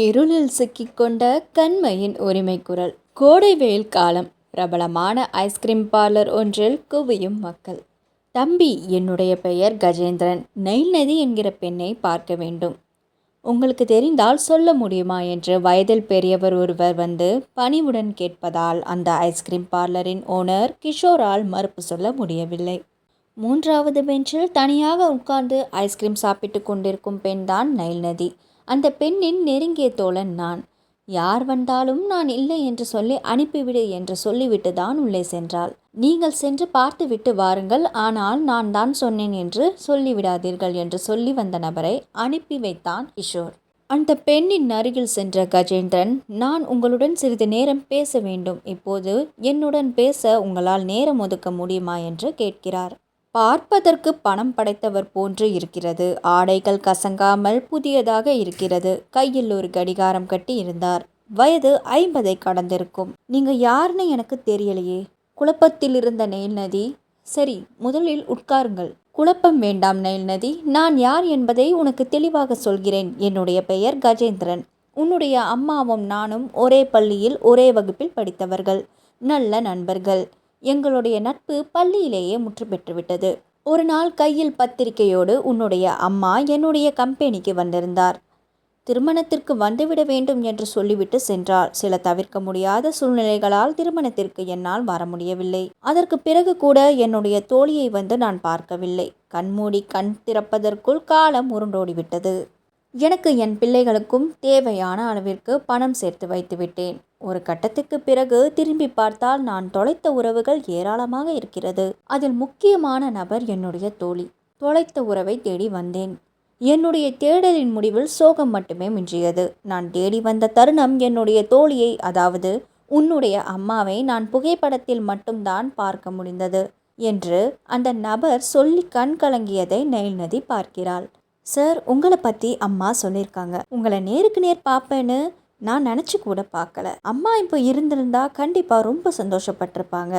இருளில் சிக்கிக்கொண்ட கண்மையின் உரிமை குரல் கோடை வெயில் காலம். பிரபலமான ஐஸ்கிரீம் பார்லர் ஒன்றில் குவியும் மக்கள். தம்பி என்னுடைய பெயர் கஜேந்திரன். நெயில் நதி என்கிற பெண்ணை பார்க்க வேண்டும். உங்களுக்கு தெரிந்தால் சொல்ல முடியுமா என்று வயதில் பெரியவர் ஒருவர் வந்து பணிவுடன் கேட்பதால் அந்த ஐஸ்கிரீம் பார்லரின் ஓனர் கிஷோரால் மறுப்பு சொல்ல முடியவில்லை. மூன்றாவது பெஞ்சில் தனியாக உட்கார்ந்து ஐஸ்கிரீம் சாப்பிட்டு கொண்டிருக்கும் பெண்தான் நைல் நதி. அந்த பெண்ணின் நெருங்கிய தோழன் நான். யார் வந்தாலும் நான் இல்லை என்று சொல்லி அனுப்பிவிடு என்று சொல்லிவிட்டு தான் உள்ளே சென்றாள். நீங்கள் சென்று பார்த்துவிட்டு வாருங்கள். ஆனால் நான் தான் சொன்னேன் என்று சொல்லிவிடாதீர்கள் என்று சொல்லி வந்த நபரை அனுப்பி வைத்தான் கிஷோர். அந்த பெண்ணின் அருகில் சென்ற கஜேந்திரன் நான் உங்களுடன் சிறிது நேரம் பேச வேண்டும். இப்போது என்னுடன் பேச உங்களால் நேரம் ஒதுக்க முடியுமா என்று கேட்கிறார். பார்ப்பதற்கு பணம் படைத்தவர் போன்று இருக்கிறது. ஆடைகள் கசங்காமல் புதியதாக இருக்கிறது. கையில் ஒரு கடிகாரம் கட்டி இருந்தார். வயது ஐம்பதை கடந்திருக்கும். நீங்க யாருன்னு எனக்கு தெரியலையே. குழப்பத்தில் இருந்த நெயில் நதி சரி முதலில் உட்காருங்கள். குழப்பம் வேண்டாம் நெயில் நதி நான் யார் என்பதை உனக்கு தெளிவாக சொல்கிறேன். என்னுடைய பெயர் கஜேந்திரன். உன்னுடைய அம்மாவும் நானும் ஒரே பள்ளியில் ஒரே வகுப்பில் படித்தவர்கள். நல்ல நண்பர்கள். எங்களுடைய நட்பு பள்ளியிலேயே முற்று பெற்றுவிட்டது. ஒரு நாள் கையில் பத்திரிகையோடு உன்னுடைய அம்மா என்னுடைய கம்பெனிக்கு வந்திருந்தார். திருமணத்திற்கு வந்துவிட வேண்டும் என்று சொல்லிவிட்டு சென்றார் சில தவிர்க்க முடியாத சூழ்நிலைகளால் திருமணத்திற்கு என்னால் வர முடியவில்லை. அதற்கு பிறகு கூட என்னுடைய தோழியை வந்து நான் பார்க்கவில்லை. கண்மூடி கண் திறப்பதற்குள் காலம் உருண்டோடிவிட்டது. எனக்கு என் பிள்ளைகளுக்கும் தேவையான அளவிற்கு பணம் சேர்த்து வைத்துவிட்டேன். ஒரு கட்டத்துக்கு பிறகு திரும்பி பார்த்தால் நான் தொலைத்த உறவுகள் ஏராளமாக இருக்கிறது. அதில் முக்கியமான நபர் என்னுடைய தோழி. தொலைத்த உறவை தேடி வந்தேன். என்னுடைய தேடலின் முடிவில் சோகம் மட்டுமே மிஞ்சியது. நான் தேடி வந்த தருணம் என்னுடைய தோழியை அதாவது உன்னுடைய அம்மாவை நான் புகைப்படத்தில் மட்டும்தான் பார்க்க முடிந்தது என்று அந்த நபர் சொல்லி கண் கலங்கியதை நெயில் நதி பார்க்கிறாள். சார் உங்களை பற்றி அம்மா சொல்லியிருக்காங்க. உங்களை நேருக்கு நேர் பார்ப்பேன்னு நான் நினச்சி கூட பார்க்கல. அம்மா இப்போ இருந்திருந்தா கண்டிப்பாக ரொம்ப சந்தோஷப்பட்டிருப்பாங்க.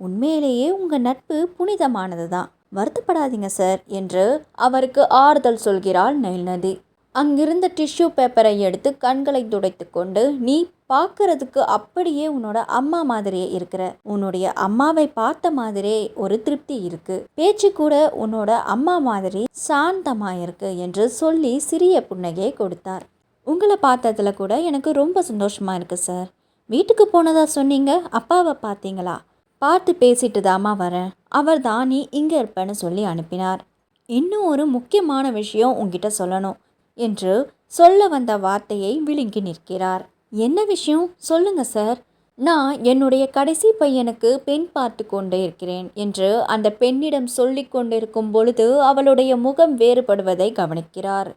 உண்மையிலேயே உங்கள் நட்பு புனிதமானது தான் வருத்தப்படாதீங்க சார் என்று அவருக்கு ஆறுதல் சொல்கிறாள் நெல்நதி. அங்கிருந்த டிஷ்யூ பேப்பரை எடுத்து கண்களை துடைத்து கொண்டு நீ பார்க்கறதுக்கு அப்படியே உன்னோட அம்மா மாதிரியே இருக்கிற. உன்னுடைய அம்மாவை பார்த்த மாதிரியே ஒரு திருப்தி இருக்கு. பேச்சு கூட உன்னோட அம்மா மாதிரி சாந்தமாக இருக்கு என்று சொல்லி சிறிய புன்னகையை கொடுத்தார். உங்களை பார்த்ததுல கூட எனக்கு ரொம்ப சந்தோஷமாக இருக்குது சார் வீட்டுக்கு போனதாக சொன்னீங்க அப்பாவை பார்த்தீங்களா? பார்த்து பேசிட்டு தாமா வரேன். அவர் தான் நீ இங்கே இருப்பேன்னு சொல்லி அனுப்பினார். இன்னும் ஒரு முக்கியமான விஷயம் உங்ககிட்ட சொல்லணும் என்று சொல்ல வந்த வார்த்தையை விழுங்கி நிற்கிறார். என்ன விஷயம்? சொல்லுங்க சார் நான் என்னுடைய கடைசி பையனுக்கு பெண் பார்த்து கொண்டே இருக்கிறேன் என்று அந்த பெண்ணிடம் சொல்லி கொண்டிருக்கும் பொழுது அவளுடைய முகம் வேறுபடுவதை கவனிக்கிறார்.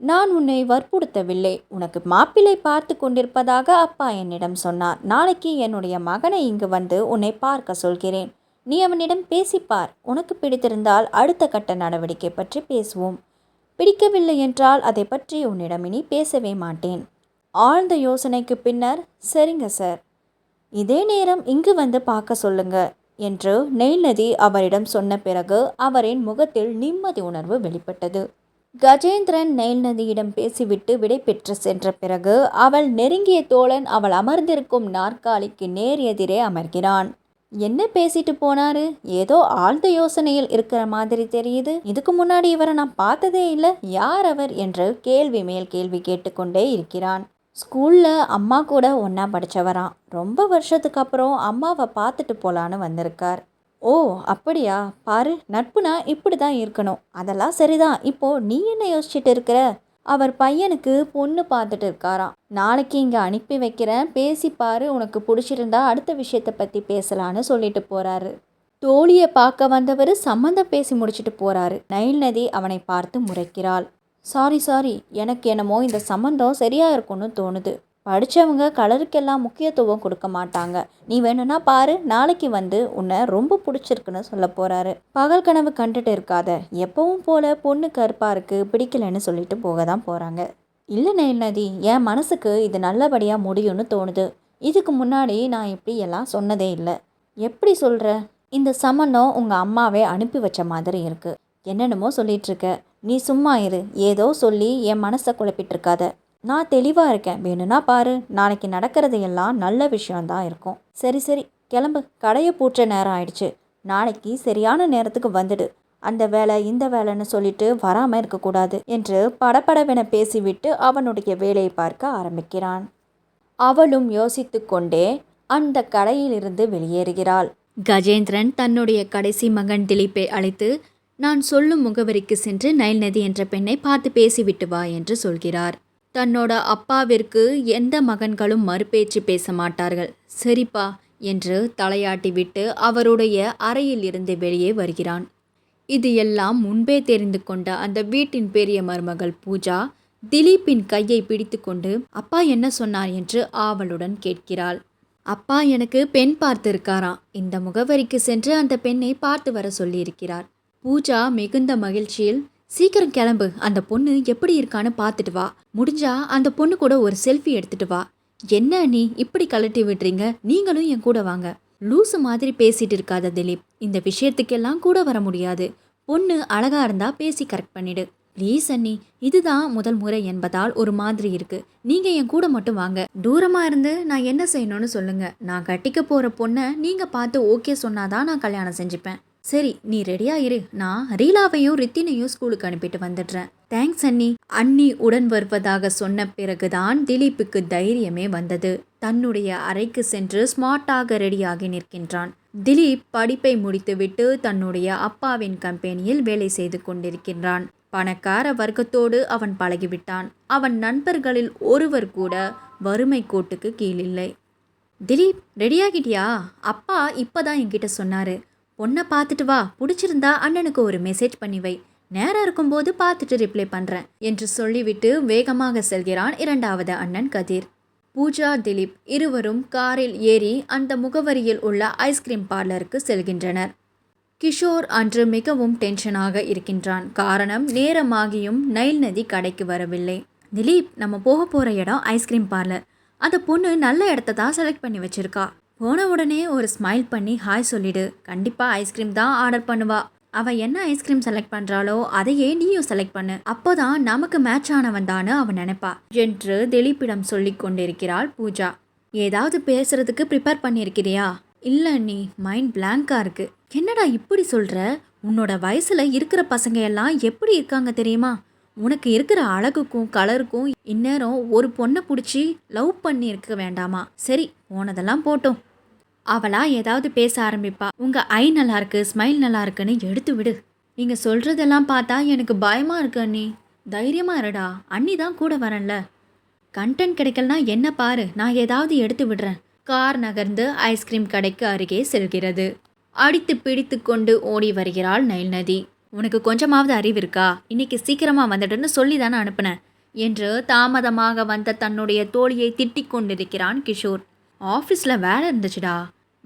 நான் உன்னை வற்புறுத்தவில்லை. உனக்கு மாப்பிள்ளை பார்த்து கொண்டிருப்பதாக அப்பா என்னிடம் சொன்னார். நாளைக்கு என்னுடைய மகனை இங்கு வந்து உன்னை பார்க்க சொல்கிறேன். நீ அவனிடம் பேசிப்பார். உனக்கு பிடித்திருந்தால் அடுத்த கட்ட நடவடிக்கை பற்றி பேசுவோம். பிடிக்கவில்லை என்றால் அதை பற்றி உன்னிடம் இனி பேசவே மாட்டேன். ஆழ்ந்த யோசனைக்கு பின்னர் சரிங்க சார். இதே நேரம் இங்கு வந்து பார்க்க சொல்லுங்க என்று நெய் நதி அவரிடம் சொன்ன பிறகு அவரின் முகத்தில் நிம்மதி உணர்வு வெளிப்பட்டது. கஜேந்திரன் நெயில் நதியிடம் பேசிவிட்டு விடை பெற்று சென்ற பிறகு அவள் நெருங்கிய தோழன் அவள் அமர்ந்திருக்கும் நாற்காலிக்கு நேர் எதிரே அமர்கிறான். என்ன பேசிட்டு போனாரு? ஏதோ ஆழ்ந்த யோசனையில் இருக்கிற மாதிரி தெரியுது. இதுக்கு முன்னாடி இவரை நான் பார்த்ததே இல்லை. யார் அவர்? என்று கேள்வி மேல் கேள்வி கேட்டுக்கொண்டே இருக்கிறான். ஸ்கூலில் அம்மா கூட ஒன்றா படித்தவரான் ரொம்ப வருஷத்துக்கு அப்புறம் அம்மாவை பார்த்துட்டு போகலான்னு வந்திருக்கார். ஓ அப்படியா? பாரு நட்புனா இப்படி தான் இருக்கணும். அதெல்லாம் சரிதான். இப்போ நீ என்ன யோசிச்சுட்டு இருக்கிற? அவர் பையனுக்கு பொண்ணு பார்த்துட்டு இருக்காராம். நாளைக்கு இங்கே அனுப்பி வைக்கிறேன். பேசி பாரு உனக்கு பிடிச்சிருந்தா அடுத்த விஷயத்தை பற்றி பேசலான்னு சொல்லிட்டு போகிறாரு தோழியை பார்க்க வந்தவர் சம்மந்தம் பேசி முடிச்சிட்டு போகிறாரு நைல் நதி அவனை பார்த்து முறைக்கிறாள். Sorry sorry. எனக்கு என்னமோ இந்த சம்மந்தம் சரியாக இருக்கும்னு தோணுது. படித்தவங்க கலருக்கெல்லாம் முக்கியத்துவம் கொடுக்க மாட்டாங்க. நீ வேணும்னா பாரு நாளைக்கு வந்து உன்னை ரொம்ப பிடிச்சிருக்குன்னு சொல்ல போகிறாரு பகல் கனவு கண்டுட்டு இருக்காத. எப்பவும் போல பொண்ணு கருப்பாக இருக்குது பிடிக்கலன்னு சொல்லிட்டு போக தான் போகிறாங்க இல்லை நெய்நதி என் மனசுக்கு இது நல்லபடியாக முடியும்னு தோணுது. இதுக்கு முன்னாடி நான் இப்படி எல்லாம் சொன்னதே இல்லை. எப்படி சொல்கிற இந்த சமணம் உங்கள் அம்மாவே அனுப்பி வச்ச மாதிரி இருக்குது என்னென்னமோ சொல்லிகிட்ருக்க நீ சும்மா இரு. ஏதோ சொல்லி என் மனசை குழப்பிட்டுருக்காத நான் தெளிவாக இருக்கேன். வேணும்னா பாரு. நாளைக்கு நடக்கிறது எல்லாம் நல்ல விஷயம்தான் இருக்கும். சரி சரி. கிளம்பு. கடையை பூட்டுற நேரம் ஆயிடுச்சு. நாளைக்கு சரியான நேரத்துக்கு வந்துடு. அந்த வேலை இந்த வேலைன்னு சொல்லிட்டு வராமல் இருக்கக்கூடாது என்று படபடவென பேசிவிட்டு அவனுடைய வேலையை பார்க்க ஆரம்பிக்கிறான். அவளும் யோசித்து கொண்டே அந்த கடையிலிருந்து வெளியேறுகிறாள். கஜேந்திரன் தன்னுடைய கடைசி மகன் திலீப்பை அழைத்து நான் சொல்லும் முகவரிக்கு சென்று நைல் நதி என்ற பெண்ணை பார்த்து பேசிவிட்டு வா என்று சொல்கிறார். தன்னோட அப்பாவிற்கு எந்த மகன்களும் மறுபேச்சு பேச மாட்டார்கள். சரிப்பா என்று தலையாட்டி விட்டு அவருடைய அறையில் இருந்து வெளியே வருகிறான். இது எல்லாம் முன்பே தெரிந்து கொண்ட அந்த வீட்டின் பெரிய மருமகள் பூஜா திலீப்பின் கையை பிடித்துக்கொண்டு அப்பா என்ன சொன்னார்? என்று ஆவலுடன் கேட்கிறாள். அப்பா எனக்கு பெண் பார்த்திருக்காராம். இந்த முகவரிக்கு சென்று அந்த பெண்ணை பார்த்து வர சொல்லியிருக்கிறார். பூஜா மிகுந்த மகிழ்ச்சியில் சீக்கிரம் கிளம்பு. அந்த பொண்ணு எப்படி இருக்கான்னு பார்த்துட்டு வா. முடிஞ்சா அந்த பொண்ணு கூட ஒரு செல்ஃபி எடுத்துட்டு வா. என்ன நீ இப்படி கலட்டி விடுறீங்க? நீங்களும் என் கூட வாங்க. லூசு மாதிரி பேசிட்டு இருக்காத திலீப். இந்த விஷயத்துக்கெல்லாம் கூட வர முடியாது. பொண்ணு அழகா இருந்தா பேசி கரெக்ட் பண்ணிடு. ப்ளீஸ் அண்ணி இதுதான் முதல் முறை என்பதால் ஒரு மாதிரி இருக்கு. நீங்க என் கூட மட்டும் வாங்க. தூரமா இருந்து நான் என்ன செய்யணும்னு சொல்லுங்க. நான் கட்டிக்க போற பொண்ணை நீங்க பார்த்து ஓகே சொன்னாதான் நான் கல்யாணம் செஞ்சுப்பேன். சரி நீ ரெடியாக இரு. நான் ரீலாவையும் ரித்தினையும் ஸ்கூலுக்கு அனுப்பிட்டு வந்துடுறேன். தேங்க்ஸ் அண்ணி. அண்ணி உடன் வருவதாக சொன்ன பிறகுதான் திலீப்புக்கு தைரியமே வந்தது. தன்னுடைய அறைக்கு சென்று ஸ்மார்ட்டாக ரெடியாகி நிற்கின்றான். திலீப் படிப்பை முடித்துவிட்டு தன்னுடைய அப்பாவின் கம்பெனியில் வேலை செய்து கொண்டிருக்கின்றான். பணக்கார வர்க்கத்தோடு அவன் பழகிவிட்டான். அவன் நண்பர்களில் ஒருவர் கூட வறுமை கோட்டுக்கு கீழில்லை. திலீப் ரெடியாகிட்டியா அப்பா இப்போதான் என்கிட்ட சொன்னாரு. பொண்ணை பார்த்துட்டு வா. பிடிச்சிருந்தா அண்ணனுக்கு ஒரு மெசேஜ் பண்ணி வை. நேரம் இருக்கும்போது பார்த்துட்டு ரிப்ளை பண்ணுறேன் என்று சொல்லிவிட்டு வேகமாக செல்கிறான் இரண்டாவது அண்ணன் கதிர். பூஜா திலீப் இருவரும் காரில் ஏறி அந்த முகவரியில் உள்ள ஐஸ்கிரீம் பார்லருக்கு செல்கின்றனர். கிஷோர் அன்று மிகவும் டென்ஷனாக இருக்கின்றான். காரணம் நேரமாகியும் நைல் நதி கடைக்கு வரவில்லை. திலீப் நம்ம போக போகிற இடம் ஐஸ்கிரீம் பார்லர் அந்த பொண்ணு நல்ல இடத்த தான் செலக்ட் பண்ணி வச்சிருக்கா. போன உடனே ஒரு ஸ்மைல் பண்ணி ஹாய் சொல்லிடு. கண்டிப்பாக ஐஸ்கிரீம் தான் ஆர்டர் பண்ணுவா. அவள் என்ன ஐஸ்கிரீம் செலக்ட் பண்ணுறாளோ அதையே நீயும் செலக்ட் பண்ணு. அப்போதான் நமக்கு மேட்ச் ஆனவன் தானு அவன் நினைப்பா. என்று திலீப்பிடம் சொல்லி கொண்டிருக்கிறாள் பூஜா. ஏதாவது பேசுறதுக்கு ப்ரிப்பேர் பண்ணியிருக்கிறியா? இல்லை நீ மைண்ட் பிளாங்காக இருக்கு. என்னடா இப்படி சொல்கிற உன்னோட வயசில் இருக்கிற பசங்க எல்லாம் எப்படி இருக்காங்க தெரியுமா? உனக்கு இருக்கிற அழகுக்கும் கலருக்கும் இந்நேரம் ஒரு பொண்ணை பிடிச்சி லவ் பண்ணியிருக்க வேண்டாமா? சரி போனதெல்லாம் போட்டோம். அவளா ஏதாவது பேச ஆரம்பிப்பா. உங்க ஐ நல்லா இருக்கு ஸ்மைல் நல்லா இருக்குன்னு எடுத்து விடு. நீங்க சொல்றதெல்லாம் பார்த்தா எனக்கு பயமா இருக்கு அண்ணி. தைரியமா இருடா. அண்ணி தான் கூட வரேன்ல. கண்டென்ட் கிடைக்கலனா என்ன பாரு. நான் ஏதாவது எடுத்து விடுறேன். கார் நகர்ந்து ஐஸ்கிரீம் கடைக்கு அருகே செல்கிறது. அடித்து பிடித்து கொண்டு ஓடி வருகிறாள் நைல் நதி உனக்கு கொஞ்சமாவது அறிவு இருக்கா? இன்னைக்கு சீக்கிரமா வந்துடுன்னு சொல்லி தானே அனுப்புனேன். என்று தாமதமாக வந்த தன்னுடைய தோழியை திட்டிக் கொண்டிருக்கிறான் கிஷோர். ஆஃபீஸில் வேலை இருந்துச்சுடா.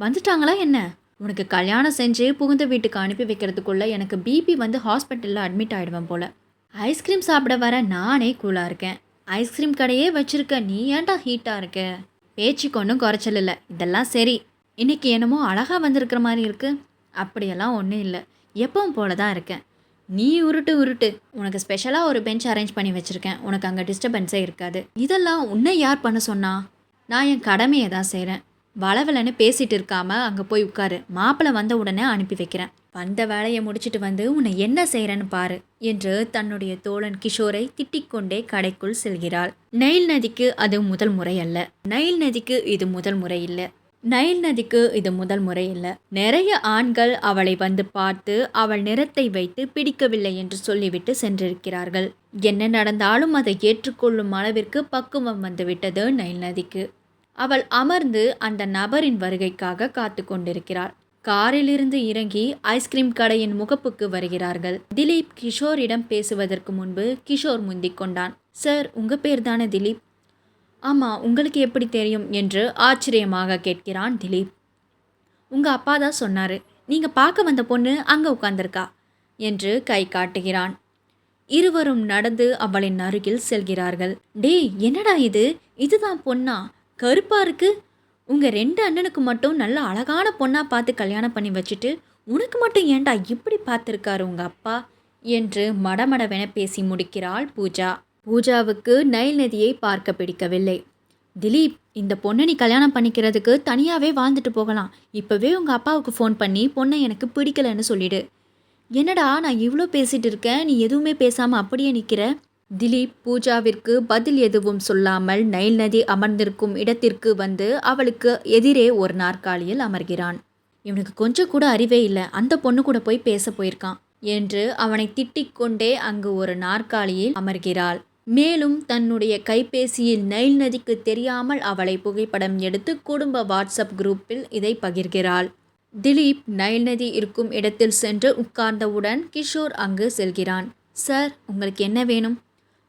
வந்துட்டாங்களா என்ன? உனக்கு கல்யாணம் செஞ்சு புகுந்த வீட்டுக்கு அனுப்பி வைக்கிறதுக்குள்ள எனக்கு பிபி வந்து ஹாஸ்பிட்டலில் அட்மிட் ஆகிடுவேன் போல. ஐஸ்கிரீம் சாப்பிட வர நானே கூலாக இருக்கேன். ஐஸ்கிரீம் கடையே வச்சுருக்க நீ ஏன்டா ஹீட்டாக இருக்க? பேச்சுக்கு ஒன்றும் குறைச்சல் இல்லை. இதெல்லாம் சரி. இன்னைக்கு என்னமோ அழகாக வந்திருக்கிற மாதிரி இருக்குது அப்படியெல்லாம் ஒன்றும் இல்லை. எப்பவும் போல தான் இருக்கேன். நீ உருட்டு உருட்டு. உனக்கு ஸ்பெஷலாக ஒரு பெஞ்ச் அரேஞ்ச் பண்ணி வச்சுருக்கேன். உனக்கு அங்கே டிஸ்டர்பன்ஸே இருக்காது. இதெல்லாம் உன்னை யார் பண்ண சொன்னா? நான் என் கடமையை தான் செய்கிறேன் வளவலன்னு பேசிட்டு இருக்காம அங்கே போய் உட்காரு. மாப்பிள்ளை வந்த உடனே அனுப்பி வைக்கிறேன். வந்த வேலையை முடிச்சிட்டு வந்து உன்னை என்ன செய்கிறேன்னு பாரு என்று தன்னுடைய தோழன் கிஷோரை திட்டிக்கொண்டே கடைக்குள் செல்கிறாள். நைல் நதிக்கு அது முதல் முறை அல்ல. நைல் நதிக்கு இது முதல் முறை இல்லை. நைல் நதிக்கு இது முதல் முறை இல்லை. நிறைய ஆண்கள் அவளை வந்து பார்த்து அவள் நிறத்தை வைத்து பிடிக்கவில்லை என்று சொல்லிவிட்டு சென்றிருக்கிறார்கள். என்ன நடந்தாலும் அதை ஏற்றுக்கொள்ளும் அளவிற்கு பக்குவம் வந்துவிட்டது நைல் நதிக்கு. அவள் அமர்ந்து அந்த நபரின் வருகைக்காக காத்து கொண்டிருக்கிறார் காரிலிருந்து இறங்கி ஐஸ்கிரீம் கடையின் முகப்புக்கு வருகிறார்கள். திலீப் கிஷோரிடம் பேசுவதற்கு முன்பு கிஷோர் முந்திக் கொண்டான். சார் உங்க பேர் தானே திலீப்? ஆமாம் உங்களுக்கு எப்படி தெரியும்? என்று ஆச்சரியமாக கேட்கிறான் திலீப். உங்கள் அப்பா தான் சொன்னார். நீங்கள் பார்க்க வந்த பொண்ணு அங்கே உட்காந்துருக்கா என்று கை காட்டுகிறான். இருவரும் நடந்து அவளின் அருகில் செல்கிறார்கள். டேய் என்னடா இது? இதுதான் பொண்ணா? கருப்பாக இருக்குது உங்கள் ரெண்டு அண்ணனுக்கு மட்டும் நல்ல அழகான பொண்ணாக பார்த்து கல்யாணம் பண்ணி வச்சுட்டு உனக்கு மட்டும் ஏன்டா இப்படி பார்த்துருக்காரு உங்கள் அப்பா? என்று மடமடவென பேசி முடிக்கிறாள் பூஜா. பூஜாவுக்கு நைல் நதியை பார்க்க பிடிக்கவில்லை. திலீப் இந்த பொண்ணை நீ கல்யாணம் பண்ணிக்கிறதுக்கு தனியாகவே வாழ்ந்துட்டு போகலாம். இப்போவே உங்கள் அப்பாவுக்கு ஃபோன் பண்ணி பொண்ணை எனக்கு பிடிக்கலன்னு சொல்லிடு. என்னடா நான் இவ்வளோ பேசிகிட்டு இருக்கேன். நீ எதுவுமே பேசாமல் அப்படியே நிற்கிற திலீப் பூஜாவிற்கு பதில் எதுவும் சொல்லாமல் நைல் நதி அமர்ந்திருக்கும் இடத்திற்கு வந்து அவளுக்கு எதிரே ஒரு நாற்காலியில் அமர்கிறான். இவனுக்கு கொஞ்சம் கூட அறிவே இல்லை. அந்த பொண்ணு கூட போய் பேச போயிருக்கான் என்று அவனை திட்டிக் கொண்டே அங்கு ஒரு நாற்காலியில் அமர்கிறாள். மேலும் தன்னுடைய கைபேசியில் நைல் நதிக்கு தெரியாமல் அவளை புகைப்படம் எடுத்து குடும்ப வாட்ஸ்அப் குரூப்பில் இதை பகிர்கிறாள். திலீப் நைல் நதி இருக்கும் இடத்தில் சென்று உட்கார்ந்தவுடன் கிஷோர் அங்கு செல்கிறான். சார் உங்களுக்கு என்ன வேணும்?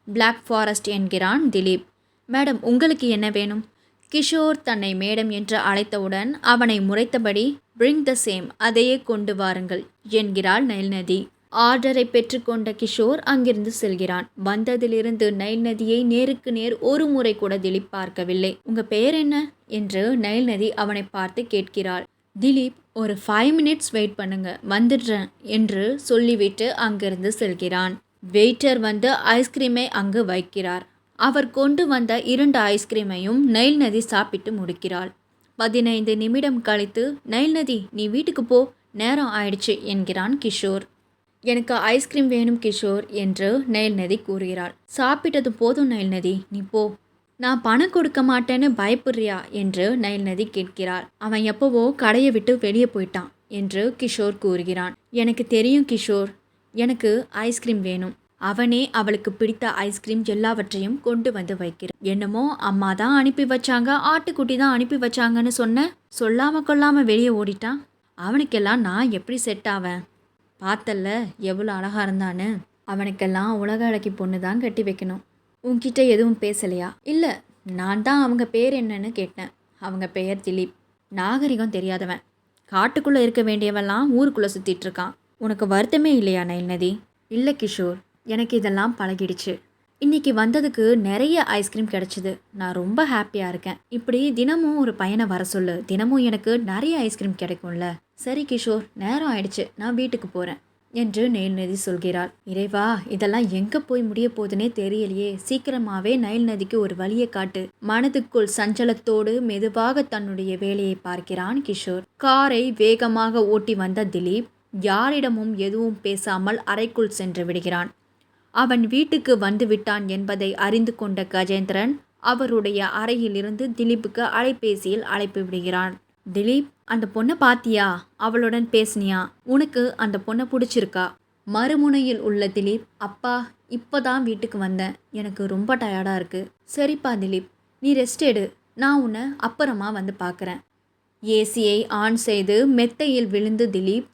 பிளாக் ஃபாரஸ்ட் என்கிறான் திலீப். மேடம் உங்களுக்கு என்ன வேணும்? கிஷோர் தன்னை மேடம் என்று அழைத்தவுடன் அவனை முறைத்தபடி பிரிங் த சேம் அதையே கொண்டு வாருங்கள் என்கிறாள் நைல்நதி. ஆர்டரை பெற்றுக்கொண்ட கிஷோர் அங்கிருந்து செல்கிறான். வந்ததிலிருந்து நைல் நதியை நேருக்கு நேர் ஒரு முறை கூட திலீப் பார்க்கவில்லை. உங்க பெயர் என்ன? என்று நைல் நதி அவனை பார்த்து கேட்கிறாள். திலீப் ஒரு ஃபைவ் மினிட்ஸ் வெயிட் பண்ணுங்க வந்துடுறேன் என்று சொல்லிவிட்டு அங்கிருந்து செல்கிறான். வெயிட்டர் வந்து ஐஸ்கிரீமை அங்கு வைக்கிறார். அவர் கொண்டு வந்த இரண்டு ஐஸ்கிரீமையும் நைல் நதி சாப்பிட்டு முடிக்கிறாள். பதினைந்து நிமிடம் கழித்து நைல் நதி நீ வீட்டுக்கு போ நேரம் ஆயிடுச்சு என்கிறான் கிஷோர். எனக்கு ஐஸ்கிரீம் வேணும் கிஷோர் என்று நைல் நதி கூறுகிறாள். சாப்பிட்டது போதும் நைல் நதி நீ போ. நான் பணம் கொடுக்க மாட்டேன்னு பயப்படுறியா? என்று நைல் நதி கேட்கிறாள். அவன் எப்போவோ கடையை விட்டு வெளியே போயிட்டான் என்று கிஷோர் கூறுகிறான். எனக்கு தெரியும் கிஷோர் எனக்கு ஐஸ்கிரீம் வேணும். அவனே அவளுக்கு பிடித்த ஐஸ்கிரீம் எல்லாவற்றையும் கொண்டு வந்து வைக்கிறான் என்னமோ அம்மா தான் அனுப்பி வச்சாங்க ஆட்டுக்குட்டி தான் அனுப்பி வச்சாங்கன்னு சொன்ன சொல்லாம கொள்ளாம வெளியே ஓடிட்டான் அவனுக்கெல்லாம் நான் எப்படி செட் ஆவேன்? பார்த்தல்ல எவ்வளோ அழகாக இருந்தான்னு. அவனுக்கெல்லாம் உலக அழகி பொண்ணு தான் கட்டி வைக்கணும். உன்கிட்ட எதுவும் பேசலையா? இல்லை நான் தான் அவங்க பேர் என்னன்னு கேட்டேன். அவங்க பெயர் திலீப். நாகரிகம் தெரியாதவன். காட்டுக்குள்ளே இருக்க வேண்டியவெல்லாம் ஊருக்குள்ளே சுற்றிட்டு இருக்கான். உனக்கு வருத்தமே இல்லையா நயன்நதி இல்லை கிஷோர். எனக்கு இதெல்லாம் பழகிடுச்சு. இன்னைக்கு வந்ததுக்கு நிறைய ஐஸ்கிரீம் கிடைச்சிது. நான் ரொம்ப ஹாப்பியாக இருக்கேன். இப்படி தினமும் ஒரு பையனை வர சொல்லு. தினமும் எனக்கு நிறைய ஐஸ்கிரீம் கிடைக்கும்ல. சரி கிஷோர். நேரம் ஆயிடுச்சு. நான் வீட்டுக்கு போகிறேன் என்று நெயில் நதி சொல்கிறாள். இறைவா இதெல்லாம் எங்கே போய் முடிய போகுதுன்னே தெரியலையே. சீக்கிரமாகவே நைல் நதிக்கு ஒரு வழியை காட்டு. மனதுக்குள் சஞ்சலத்தோடு மெதுவாக தன்னுடைய வேலையை பார்க்கிறான் கிஷோர். காரை வேகமாக ஓட்டி வந்த திலீப் யாரிடமும் எதுவும் பேசாமல் அறைக்குள் சென்று விடுகிறான். அவன் வீட்டுக்கு வந்து விட்டான் என்பதை அறிந்து கொண்ட கஜேந்திரன் அவருடைய அறையிலிருந்து திலீப்புக்கு அலைபேசியில் அழைப்பு விடுகிறான். திலீப் அந்த பொண்ணை பாத்தியா? அவளுடன் பேசினியா? உனக்கு அந்த பொண்ணை பிடிச்சிருக்கா? மறுமுனையில் உள்ள திலீப் அப்பா இப்போதான் வீட்டுக்கு வந்தேன். எனக்கு ரொம்ப டயர்டாக இருக்குது சரிப்பா திலீப் நீ ரெஸ்ட் எடு. நான் உன்னை அப்புறமா வந்து பார்க்குறேன். ஏசியை ஆன் செய்து மெத்தையில் விழுந்து திலீப்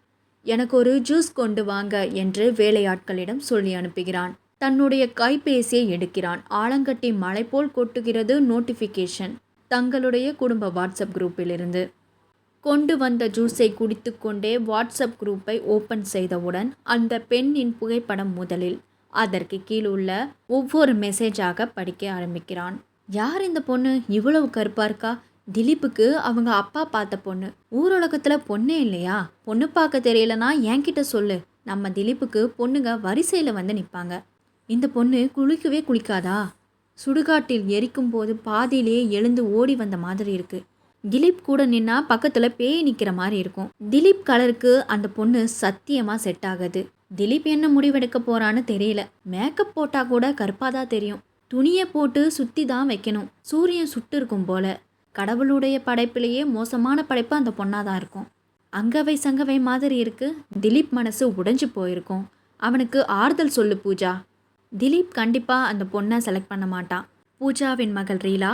எனக்கு ஒரு ஜூஸ் கொண்டு வாங்க என்று வேலையாட்களிடம் சொல்லி அனுப்புகிறான். தன்னுடைய கைபேசியை எடுக்கிறான். ஆலங்கட்டி மலை போல் கொட்டுகிறது நோட்டிஃபிகேஷன் தங்களுடைய குடும்ப வாட்ஸ்அப் குரூப்பிலிருந்து கொண்டு வந்த ஜூஸை குடித்துக்கொண்டே வாட்ஸ்அப் குரூப்பை ஓப்பன் செய்தவுடன் அந்த பெண்ணின் புகைப்படம் முதலில் அதற்கு கீழுள்ள ஒவ்வொரு மெசேஜாக படிக்க ஆரம்பிக்கிறான். யார் இந்த பொண்ணு? இவ்வளவு கருப்பாக இருக்கா? திலீப்புக்கு அவங்க அப்பா பார்த்த பொண்ணு. ஊருலகத்தில் பொண்ணே இல்லையா? பொண்ணு பார்க்க தெரியலனா என்கிட்ட சொல்லு. நம்ம திலீப்புக்கு பொண்ணுங்க வரிசையில் வந்து நிற்பாங்க இந்த பொண்ணு குளிக்கவே குளிக்காதா? சுடுகாட்டில் எரிக்கும் போது பாதியிலேயே எழுந்து ஓடி வந்த மாதிரி இருக்கு. திலீப் கூட நின்னா பக்கத்தில் பேய் நிற்கிற மாதிரி இருக்கும். திலீப் கலருக்கு அந்த பொண்ணு சத்தியமாக செட் ஆகுது. திலீப் என்ன முடிவெடுக்க போகிறான்னு தெரியல. மேக்கப் போட்டால் கூட கருப்பாக தான் தெரியும். துணியை போட்டு சுற்றி தான் வைக்கணும். சூரியன் சுட்டு இருக்கும் போல. கடவுளுடைய படைப்பிலேயே மோசமான படைப்பு அந்த பொண்ணாக தான் இருக்கும். அங்கவை சங்கவை மாதிரி இருக்கு. திலீப் மனசு உடைஞ்சு போயிருக்கும். அவனுக்கு ஆறுதல் சொல்லு பூஜா. திலீப் கண்டிப்பாக அந்த பொண்ணை செலக்ட் பண்ண மாட்டான். பூஜாவின் மகள் ரீலா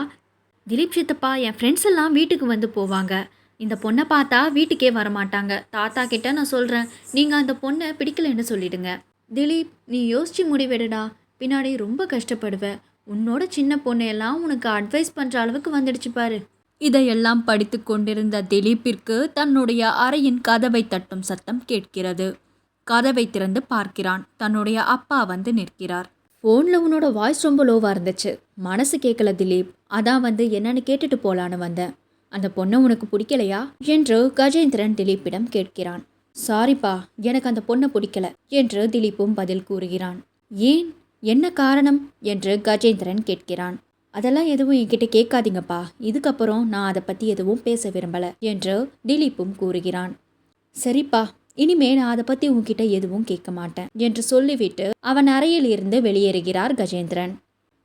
திலீப் சித்தப்பா என் ஃப்ரெண்ட்ஸ் எல்லாம் வீட்டுக்கு வந்து போவாங்க. இந்த பொண்ணை பார்த்தா வீட்டுக்கே வரமாட்டாங்க. தாத்தா கிட்ட நான் சொல்கிறேன் நீங்கள் அந்த பொண்ணை பிடிக்கலன்னு சொல்லிடுங்க. திலீப் நீ யோசிச்சு முடிவெடுடா. பின்னாடி ரொம்ப கஷ்டப்படுவேன் உன்னோட சின்ன பொண்ணையெல்லாம் உனக்கு அட்வைஸ் பண்ணுற அளவுக்கு வந்துடுச்சு பாரு. இதையெல்லாம் படித்து கொண்டிருந்த திலீப்பிற்கு தன்னுடைய அறையின் கதவை தட்டும் சத்தம் கேட்கிறது. கதவை திறந்து பார்க்கிறான். தன்னுடைய அப்பா வந்து நிற்கிறார். ஃபோனில் உன்னோட வாய்ஸ் ரொம்ப லோவாக இருந்துச்சு. மனசு கேட்கல திலீப். அதான் வந்து என்னன்னு கேட்டுட்டு போலான்னு வந்தேன். அந்த பொண்ணை உனக்கு பிடிக்கலையா? என்று கஜேந்திரன் திலீப்பிடம் கேட்கிறான். சாரிப்பா எனக்கு அந்த பொண்ணை பிடிக்கல. என்று திலீப்பும் பதில் கூறுகிறான். ஏன்? என்ன காரணம்? என்று கஜேந்திரன் கேட்கிறான். அதெல்லாம் எதுவும் என்கிட்ட கேட்காதீங்கப்பா. இதுக்கப்புறம் நான் அதை பற்றி எதுவும் பேச விரும்பல என்று திலீப்பும் கூறுகிறான். சரிப்பா. இனிமே நான் அதை பற்றி உன்கிட்ட எதுவும் கேட்க மாட்டேன் என்று சொல்லிவிட்டு அவன் அறையில் இருந்து வெளியேறுகிறார் கஜேந்திரன்.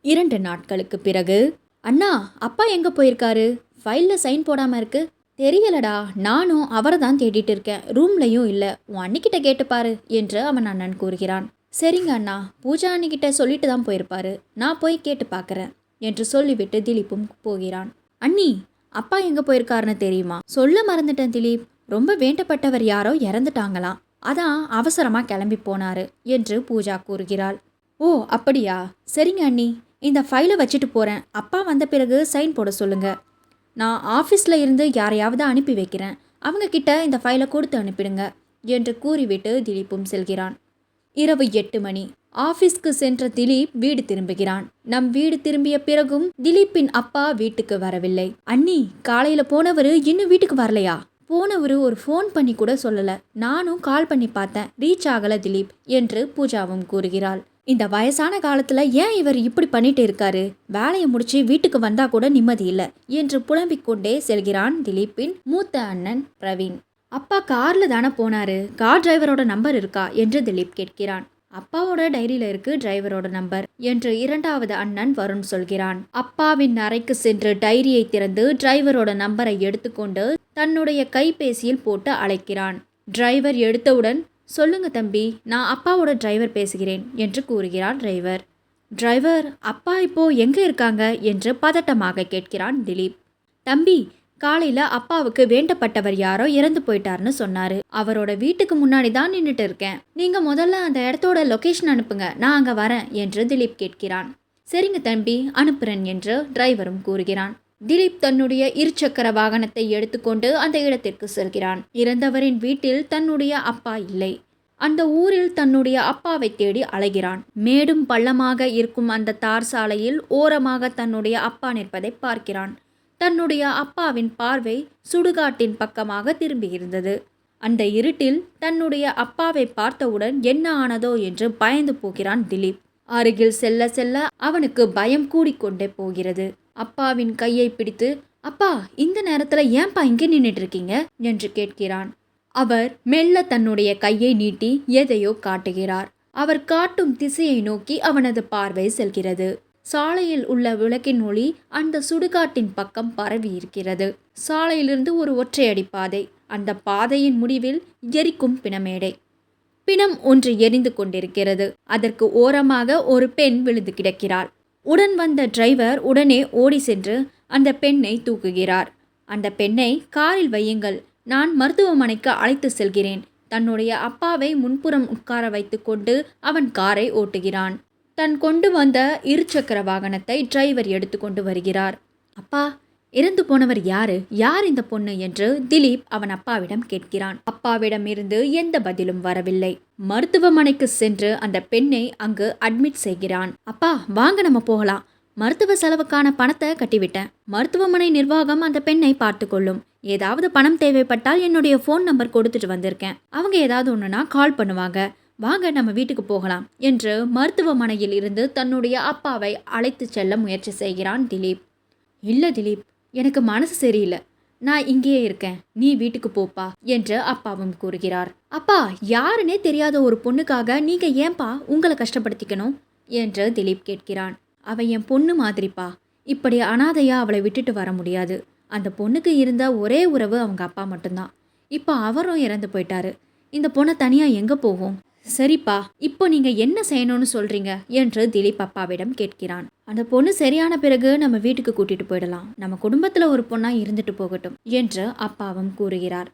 இரண்டு நாட்களுக்கு பிறகு அண்ணா அப்பா எங்கே போயிருக்காரு? ஃபைலில் சைன் போடாமல் இருக்கு? தெரியலடா. நானும் அவரை தான் தேடிட்டு இருக்கேன். ரூம்லையும் இல்லை. உன் அண்ணிக்கிட்ட கேட்டுப்பாரு என்று அவன் அண்ணன் கூறுகிறான். சரிங்க அண்ணா. பூஜா அண்ணிக்கிட்ட சொல்லிட்டு தான் போயிருப்பாரு. நான் போய் கேட்டு பார்க்குறேன் என்று சொல்லிவிட்டு திலீப்பும் போகிறான். அண்ணி அப்பா எங்கே போயிருக்காருன்னு தெரியுமா? சொல்ல மறந்துட்டேன் திலீப். ரொம்ப வேண்டப்பட்டவர் யாரோ இறந்துட்டாங்களாம் அதான் அவசரமாக கிளம்பி போனாரு என்று பூஜா கூறுகிறாள். ஓ அப்படியா? சரிங்க அண்ணி. இந்த ஃபைலை வச்சுட்டு போகிறேன் அப்பா வந்த பிறகு சைன் போட சொல்லுங்க. நான் ஆஃபீஸில் இருந்து யாரையாவது அனுப்பி வைக்கிறேன். அவங்க கிட்ட இந்த ஃபைலை கொடுத்து அனுப்பிடுங்க என்று கூறிவிட்டு திலீப்பும் செல்கிறான். இரவு எட்டு மணி. ஆபீஸ்க்கு சென்ற திலீப் வீடு திரும்புகிறான். நம் வீடு திரும்பிய பிறகும் திலீப்பின் அப்பா வீட்டுக்கு வரவில்லை. அண்ணி காலையில போனவரு இன்னும் வீட்டுக்கு வரலையா? போனவரு ஒரு ஃபோன் பண்ணி கூட சொல்லல. நானும் கால் பண்ணி பார்த்தேன். ரீச் ஆகல திலீப் என்று பூஜாவும் கூறுகிறாள். இந்த வயசான காலத்துல ஏன் இவர் இப்படி பண்ணிட்டு இருக்காரு? வேலையை முடிச்சு வீட்டுக்கு வந்தா கூட நிம்மதி இல்லை என்று புலம்பிக் கொண்டே செல்கிறான் திலீப்பின் மூத்த அண்ணன் பிரவீன். அப்பா காரில் தானே போனாரு? கார் டிரைவரோட நம்பர் இருக்கா? என்று திலீப் கேட்கிறான். அப்பாவோட டைரியில இருக்கு டிரைவரோட நம்பர் என்று இரண்டாவது அண்ணன் வருண் சொல்கிறான். அப்பாவின் அறைக்கு சென்று டைரியை திறந்து டிரைவரோட நம்பரை எடுத்துக்கொண்டு தன்னுடைய கைபேசியில் போட்டு அழைக்கிறான். டிரைவர் எடுத்தவுடன் சொல்லுங்க தம்பி நான் அப்பாவோட டிரைவர் பேசுகிறேன் என்று கூறுகிறார் டிரைவர். டிரைவர் அப்பா இப்போ எங்கே இருக்காங்க? என்று பதட்டமாக கேட்கிறான் திலீப். தம்பி காலையில அப்பாவுக்கு வேண்டப்பட்டவர் யாரோ இறந்து போயிட்டாருன்னு சொன்னாரு. அவரோட வீட்டுக்கு முன்னாடி தான் நின்றுட்டு இருக்கேன். நீங்க முதல்ல அந்த இடத்தோட லொகேஷன் அனுப்புங்க. நான் அங்க வரேன் என்று திலீப் கேட்கிறான். சரிங்க தம்பி அனுப்புறேன் என்று டிரைவரும் கூறுகிறான். திலீப் தன்னுடைய இருசக்கர வாகனத்தை எடுத்துக்கொண்டு அந்த இடத்திற்கு செல்கிறான். இறந்தவரின் வீட்டில் தன்னுடைய அப்பா இல்லை. அந்த ஊரில் தன்னுடைய அப்பாவை தேடி அலைகிறான். மேடும் பள்ளமாக இருக்கும் அந்த தார் சாலையில் ஓரமாக தன்னுடைய அப்பா நிற்பதை பார்க்கிறான். தன்னுடைய அப்பாவின் பார்வை சுடுகாட்டின் பக்கமாக திரும்பியிருந்தது. அந்த இருட்டில் தன்னுடைய அப்பாவை பார்த்தவுடன் என்ன ஆனதோ என்று பயந்து போகிறான் திலீப். அருகில் செல்ல செல்ல அவனுக்கு பயம் கூடிக்கொண்டே போகிறது. அப்பாவின் கையை பிடித்து அப்பா இந்த நேரத்துல ஏன்பா இங்கே நின்றுட்டு இருக்கீங்க என்று கேட்கிறான். அவர் மெல்ல தன்னுடைய கையை நீட்டி எதையோ காட்டுகிறார். அவர் காட்டும் திசையை நோக்கி அவனது பார்வை செல்கிறது. சாலையில் உள்ள விளக்கின் ஒளி அந்த சுடுகாட்டின் பக்கம் பரவி இருக்கிறது சாலையிலிருந்து ஒரு ஒற்றையடி பாதை. அந்த பாதையின் முடிவில் எரிக்கும் பிணமேடை. பிணம் ஒன்று எரிந்து கொண்டிருக்கிறது. அதற்கு ஓரமாக ஒரு பெண் விழுந்து கிடக்கிறாள். உடன் வந்த டிரைவர் உடனே ஓடி சென்று அந்த பெண்ணை தூக்குகிறார். அந்த பெண்ணை காரில் வையுங்கள். நான் மருத்துவமனைக்கு அழைத்து செல்கிறேன். தன்னுடைய அப்பாவை முன்புறம் உட்கார வைத்துக்கொண்டு அவன் காரை ஓட்டுகிறான். தன் கொண்டு வந்த இருசக்கர வாகனத்தை டிரைவர் எடுத்துக்கொண்டு வருகிறார். அப்பா இறந்து போனவர் யாரு? யார் இந்த பொண்ணு? என்று திலீப் அவன் அப்பாவிடம் கேட்கிறான். அப்பாவிடம் இருந்து எந்த பதிலும் வரவில்லை. மருத்துவமனைக்கு சென்று அந்த பெண்ணை அங்கு அட்மிட் செய்கிறான். அப்பா வாங்க நம்ம போகலாம். மருத்துவ செலவுக்கான பணத்தை கட்டிவிட்டேன். மருத்துவமனை நிர்வாகம் அந்த பெண்ணை பார்த்து கொள்ளும். ஏதாவது பணம் தேவைப்பட்டால் என்னுடைய ஃபோன் நம்பர் கொடுத்துட்டு வந்திருக்கேன். அவங்க ஏதாவது ஒன்றுனா கால் பண்ணுவாங்க. வாங்க நம்ம வீட்டுக்கு போகலாம் என்று மருத்துவமனையில் இருந்து தன்னுடைய அப்பாவை அழைத்து செல்ல முயற்சி செய்கிறான் திலீப். இல்லை திலீப் எனக்கு மனசு சரியில்லை. நான் இங்கேயே இருக்கேன். நீ வீட்டுக்கு போப்பா என்று அப்பாவும் கூறுகிறார். அப்பா யாருன்னே தெரியாத ஒரு பொண்ணுக்காக நீங்க ஏன்பா உங்களை கஷ்டப்படுத்திக்கணும்? என்று திலீப் கேட்கிறான். அவன் என் பொண்ணு மாதிரிப்பா. இப்படி அனாதையா அவளை விட்டுட்டு வர முடியாது. அந்த பொண்ணுக்கு இருந்த ஒரே உறவு அவங்க அப்பா மட்டும்தான். இப்போ அவரும் இறந்து போயிட்டாரு. இந்த பொண்ணை தனியாக எங்கே போகும்? சரிப்பா இப்போ நீங்கள் என்ன செய்யணும்னு சொல்கிறீங்க என்று திலீப் அப்பாவிடம் கேட்கிறான். அந்த பொண்ணு சரியான பிறகு நம்ம வீட்டுக்கு கூட்டிட்டு போயிடலாம். நம்ம குடும்பத்தில் ஒரு பொண்ணாக இருந்துட்டு போகட்டும் என்று அப்பாவும் கூறுகிறார்.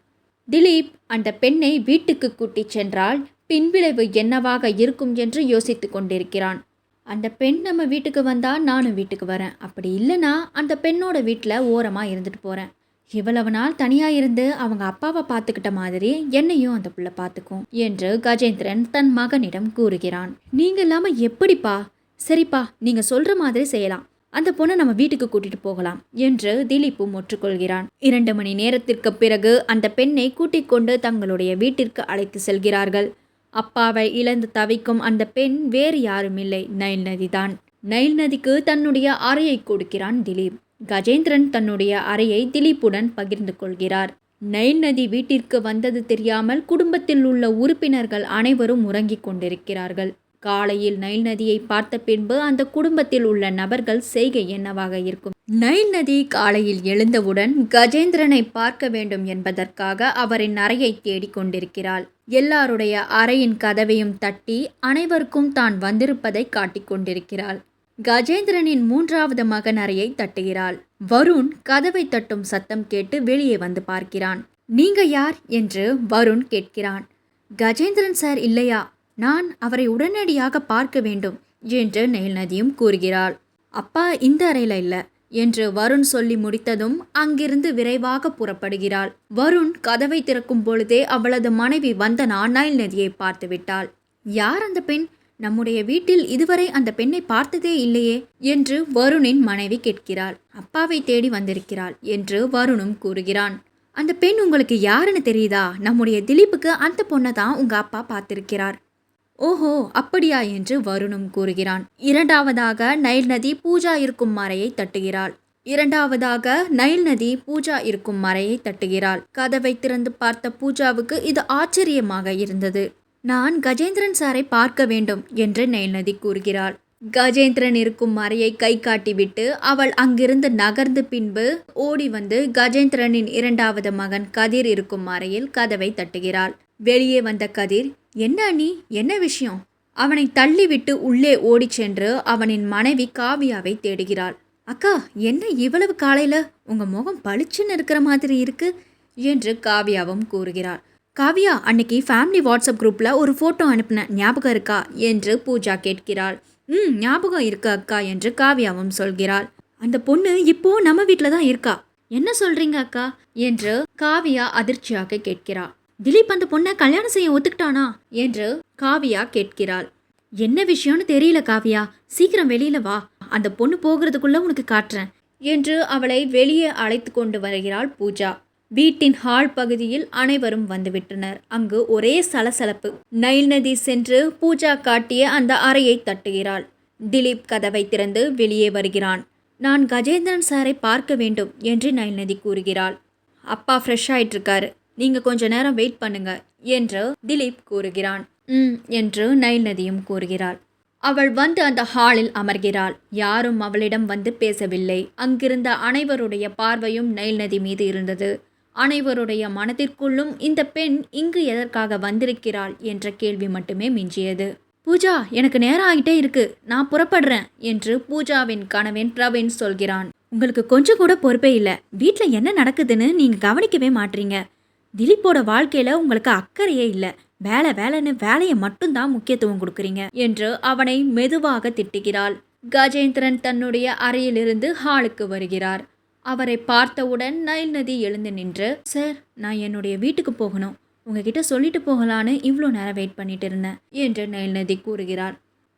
திலீப் அந்த பெண்ணை வீட்டுக்கு கூட்டிச் சென்றால் பின்விளைவு என்னவாக இருக்கும் என்று யோசித்து கொண்டிருக்கிறான். அந்த பெண் நம்ம வீட்டுக்கு வந்தால் நானும் வீட்டுக்கு வரேன். அப்படி இல்லைன்னா அந்த பெண்ணோட வீட்டில் ஓரமாக இருந்துட்டு போகிறேன் இவ்வளவு நாள் தனியாக இருந்து அவங்க அப்பாவை பார்த்துக்கிட்ட மாதிரி என்னையும் அந்த புள்ள பார்த்துக்கும் என்று கஜேந்திரன் தன் மகனிடம் கூறுகிறான். நீங்க இல்லாம எப்படிப்பா? சரிப்பா நீங்க சொல்ற மாதிரி செய்யலாம். அந்த பொண்ணை நம்ம வீட்டுக்கு கூட்டிட்டு போகலாம் என்று திலீப்பும் ஒற்றுக்கொள்கிறான் இரண்டு மணி நேரத்திற்கு பிறகு அந்த பெண்ணை கூட்டிக் கொண்டு தங்களுடைய வீட்டிற்கு அழைத்து செல்கிறார்கள். அப்பாவை இழந்து தவிக்கும் அந்த பெண் வேறு யாருமில்லை. நைல் நதிதான். நைல் நதிக்கு தன்னுடைய அறையை கொடுக்கிறான் திலீப். கஜேந்திரன் தன்னுடைய அறையை திலீப்புடன் பகிர்ந்து கொள்கிறார். நைல் நதி வீட்டிற்கு வந்தது தெரியாமல் குடும்பத்தில் உள்ள உறுப்பினர்கள் அனைவரும் உறங்கிக் கொண்டிருக்கிறார்கள். காலையில் நைல் நதியை பார்த்த பின்பு அந்த குடும்பத்தில் உள்ள நபர்கள் செய்கை என்னவாக இருக்கும்? நைல் நதி காலையில் எழுந்தவுடன் கஜேந்திரனை பார்க்க வேண்டும் என்பதற்காக அவரின் அறையை தேடிக் கொண்டிருக்கிறாள். எல்லாருடைய அறையின் கதவையும் தட்டி அனைவருக்கும் தான் வந்திருப்பதை காட்டிக் கொண்டிருக்கிறாள். கஜேந்திரனின் மூன்றாவது மகன் அறையை தட்டுகிறாள். வருண் கதவை தட்டும் சத்தம் கேட்டு வெளியே வந்து பார்க்கிறான். நீங்க யார்? என்று வருண் கேட்கிறான். கஜேந்திரன் சார் இல்லையா? நான் அவரை உடனடியாக பார்க்க வேண்டும் என்று நெய்நதியும் கூறுகிறாள். அப்பா இந்த அறையில இல்ல என்று வருண் சொல்லி முடித்ததும் அங்கிருந்து விரைவாக புறப்படுகிறாள். வருண் கதவை திறக்கும் பொழுதே அவளது மனைவி வந்தனா நைல் நதியை பார்த்து விட்டாள் யார் அந்த பெண்? நம்முடைய வீட்டில் இதுவரை அந்த பெண்ணை பார்த்ததே இல்லையே என்று வருணின் மனைவி கேட்கிறாள். அப்பாவை தேடி வந்திருக்கிறாள் என்று வருணும் கூறுகிறான். அந்த பெண் உங்களுக்கு யாருன்னு தெரியுதா? நம்முடைய திலீப்புக்கு அந்த பொண்ணை தான் உங்க அப்பா பார்த்திருக்கிறார். ஓஹோ அப்படியா என்று வருணும் கூறுகிறான். இரண்டாவதாக நைல் நதி பூஜா இருக்கும் மறையை தட்டுகிறாள். இரண்டாவதாக நைல் நதி பூஜா இருக்கும் மறையை தட்டுகிறாள். கதவை திறந்து பார்த்த பூஜாவுக்கு இது ஆச்சரியமாக இருந்தது. நான் கஜேந்திரன் சாரை பார்க்க வேண்டும் என்று நெய்நதி கூறுகிறாள். கஜேந்திரன் இருக்கும் மறையை கை காட்டிவிட்டு அவள் அங்கிருந்து நகர்ந்து பின்பு ஓடி வந்து கஜேந்திரனின் இரண்டாவது மகன் கதிர் இருக்கும் மறையில் கதவை தட்டுகிறாள். வெளியே வந்த கதிர் என்ன நீ என்ன விஷயம்? அவனை தள்ளிவிட்டு உள்ளே ஓடிச் சென்று அவனின் மனைவி காவியாவை தேடுகிறாள். அக்கா என்ன இவ்வளவு காலையில்? உங்கள் முகம் பளிச்சுன்னு இருக்கிற மாதிரி இருக்கு என்று காவியாவும் கூறுகிறாள். காவியா அன்னைக்கு ஃபேமிலி வாட்ஸ்அப் குரூப்பில் ஒரு ஃபோட்டோ அனுப்பினேன் ஞாபகம் இருக்கா? என்று பூஜா கேட்கிறாள். ம் ஞாபகம் இருக்கு அக்கா? என்று காவியாவும் சொல்கிறாள். அந்த பொண்ணு இப்போ நம்ம வீட்டில் தான் இருக்கா? என்ன சொல்றீங்க அக்கா? என்று காவியா அதிர்ச்சியாக கேட்கிறாள். திலீப் அந்த பொண்ணை கல்யாணம் செய்ய ஒத்துக்கிட்டானா? என்று காவியா கேட்கிறாள். என்ன விஷயம்னு தெரியல காவியா. சீக்கிரம் வெளியில வா. அந்த பொண்ணு போகிறதுக்குள்ள உனக்கு காட்டுறேன். என்று அவளை வெளியே அழைத்து கொண்டு வருகிறாள் பூஜா. வீட்டின் ஹால் பகுதியில் அனைவரும் வந்துவிட்டனர். அங்கு ஒரே சலசலப்பு. நைல் நதி சென்று பூஜா காட்டிய அந்த அறையை தட்டுகிறாள். திலீப் கதவை திறந்து வெளியே வருகிறான். நான் கஜேந்திரன் சாரை பார்க்க வேண்டும் என்று நைல் நதி கூறுகிறாள். அப்பா ஃப்ரெஷ் ஆயிட்டு இருக்காரு நீங்க கொஞ்ச நேரம் வெயிட் பண்ணுங்க என்று திலீப் கூறுகிறான். ம் என்று நைல் நதியும் கூறுகிறாள். அவள் வந்து அந்த ஹாலில் அமர்கிறாள். யாரும் அவளிடம் வந்து பேசவில்லை. அங்கிருந்த அனைவருடைய பார்வையும் நைல் நதி மீது இருந்தது. அனைவருடைய மனதிற்குள்ளும் இந்த பெண் இங்கு எதற்காக வந்திருக்கிறாள் என்ற கேள்வி மட்டுமே மிஞ்சியது. பூஜா எனக்கு நேரம் ஆகிட்டே இருக்கு. நான் புறப்படுறேன் என்று பூஜாவின் கணவன் பிரவீன் சொல்கிறான். உங்களுக்கு கொஞ்சம் கூட பொறுப்பே இல்லை. வீட்டில் என்ன நடக்குதுன்னு நீங்கள் கவனிக்கவே மாட்டீங்க திலீப்போட வாழ்க்கையில் உங்களுக்கு அக்கறையே இல்லை. வேலை வேலைன்னு வேலையை மட்டும்தான் முக்கியத்துவம் கொடுக்குறீங்க என்று அவனை மெதுவாக திட்டுகிறாள். கஜேந்திரன் தன்னுடைய அறையிலிருந்து ஹாலுக்கு வருகிறார். அவரை பார்த்தவுடன் நைல் நதி எழுந்து நின்று சார் நான் என்னுடைய வீட்டுக்கு போகணும். உங்ககிட்ட சொல்லிட்டு போகலான்னு இவ்வளோ நேரம் வெயிட் பண்ணிட்டு இருந்தேன் என்று நைல் நதி கூறுகிறார்.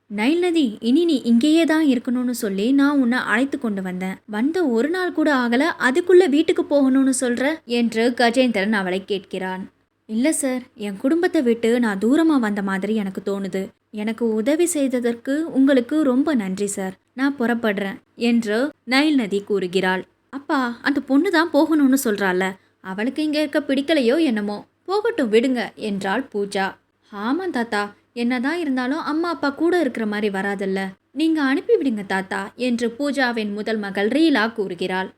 நைல் நதி இனி நீ இங்கேயே தான் இருக்கணும்னு சொல்லி நான் உன்னை அழைத்து கொண்டு வந்தேன். வந்த ஒரு நாள் கூட ஆகல அதுக்குள்ள வீட்டுக்கு போகணும்னு சொல்ற? என்று கஜேந்திரன் அவளை கேட்கிறான். இல்லை சார். என் குடும்பத்தை விட்டு நான் தூரமாக வந்த மாதிரி எனக்கு தோணுது. எனக்கு உதவி செய்ததற்கு உங்களுக்கு ரொம்ப நன்றி சார். நான் புறப்படுறேன் என்று நைல் நதி கூறுகிறாள். அப்பா அந்த பொண்ணு தான் போகணும்னு சொல்றால அவளுக்கு இங்கே இருக்க பிடிக்கலையோ என்னமோ. போகட்டும் விடுங்க என்றாள் பூஜா. ஆமாம் தாத்தா. என்னதான் இருந்தாலும் அம்மா அப்பா கூட இருக்கிற மாதிரி வராதல்ல. நீங்கள் அனுப்பிவிடுங்க தாத்தா என்று பூஜாவின் முதல் மகள் ரீலா கூறுகிறாள்.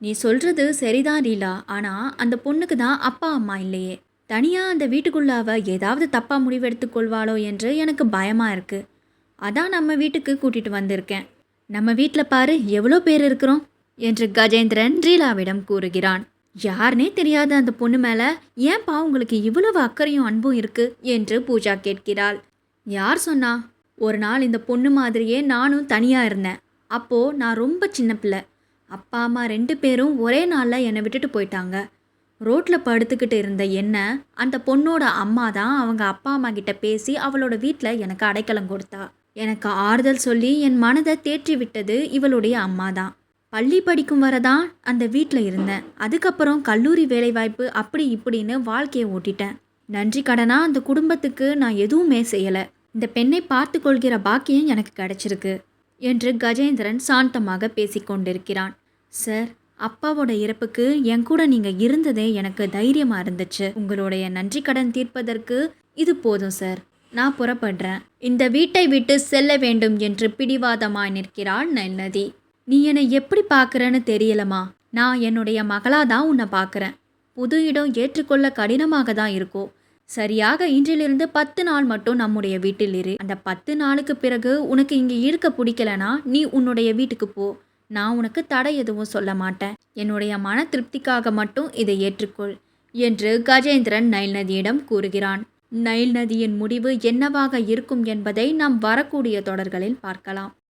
நீ சொல்கிறது சரிதான் ரீலா. ஆனால் அந்த பொண்ணுக்கு தான் அப்பா அம்மா இல்லையே. தனியாக அந்த வீட்டுக்குள்ள அவ ஏதாவது தப்பாக முடிவெடுத்துக் கொள்வாளோ என்று எனக்கு பயமாக இருக்குது அதான் நம்ம வீட்டுக்கு கூட்டிட்டு வந்திருக்கேன். நம்ம வீட்டில் பாரு எவ்வளோ பேர் இருக்கிறோம். என்று கஜேந்திரன் ரீலாவிடம் கூறுகிறான். யாருனே தெரியாத அந்த பொண்ணு மேலே ஏன்பா உங்களுக்கு இவ்வளவு அக்கறையும் அன்பும் இருக்கு? என்று பூஜா கேட்கிறாள். யார் சொன்னா? ஒரு நாள் இந்த பொண்ணு மாதிரியே நானும் தனியாக இருந்தேன். அப்போ நான் ரொம்ப சின்ன பிள்ளை. அப்பா அம்மா ரெண்டு பேரும் ஒரே நாளில் என்னை விட்டுட்டு போயிட்டாங்க. ரோட்டில் படுத்துக்கிட்டு இருந்த என்ன அந்த பொண்ணோட அம்மா தான் அவங்க அப்பா அம்மா கிட்ட பேசி அவளோட வீட்டில் எனக்கு அடைக்கலம் கொடுத்தா. எனக்கு ஆறுதல் சொல்லி என் மனதை தேற்றி விட்டது இவளுடைய அம்மா தான். பள்ளி படிக்கும் வரை தான் அந்த வீட்டில் இருந்தேன். அதுக்கப்புறம் கல்லூரி வேலைவாய்ப்பு அப்படி இப்படின்னு வாழ்க்கையை ஓட்டிட்டேன். நன்றி கடனா அந்த குடும்பத்துக்கு நான் எதுவுமே செய்யலை. இந்த பெண்ணை பார்த்து கொள்கிற பாக்கியம் எனக்கு கிடைச்சிருக்கு என்று கஜேந்திரன் சாந்தமாக பேசிக்கொண்டிருக்கிறான் சார் அப்பாவோட இறப்புக்கு என் கூட நீங்கள் இருந்ததே எனக்கு தைரியமாக இருந்துச்சு. உங்களுடைய நன்றி கடன் தீர்ப்பதற்கு இது போதும் சார். நான் புறப்படுறேன். இந்த வீட்டை விட்டு செல்ல வேண்டும் என்று பிடிவாதமாய் நிற்கிறாள் நன்னதி நீ என்னை எப்படி பார்க்குறன்னு தெரியலமா நான் என்னுடைய மகளாக தான் உன்னை பார்க்குறேன். புது இடம் ஏற்றுக்கொள்ள கடினமாக தான் இருக்கும் சரியாக இன்றிலிருந்து பத்து நாள் மட்டும் நம்முடைய வீட்டில் இரு. அந்த பத்து நாளுக்கு பிறகு உனக்கு இங்கே இருக்க பிடிக்கலனா நீ உன்னுடைய வீட்டுக்கு போ. நான் உனக்கு தடை எதுவும் சொல்ல மாட்டேன். என்னுடைய மன திருப்திக்காக மட்டும் இதை ஏற்றுக்கொள் என்று கஜேந்திரன் நைல் நதியிடம் கூறுகிறான். நைல் நதியின் முடிவு என்னவாக இருக்கும் என்பதை நாம் வரக்கூடிய தொடர்களில் பார்க்கலாம்.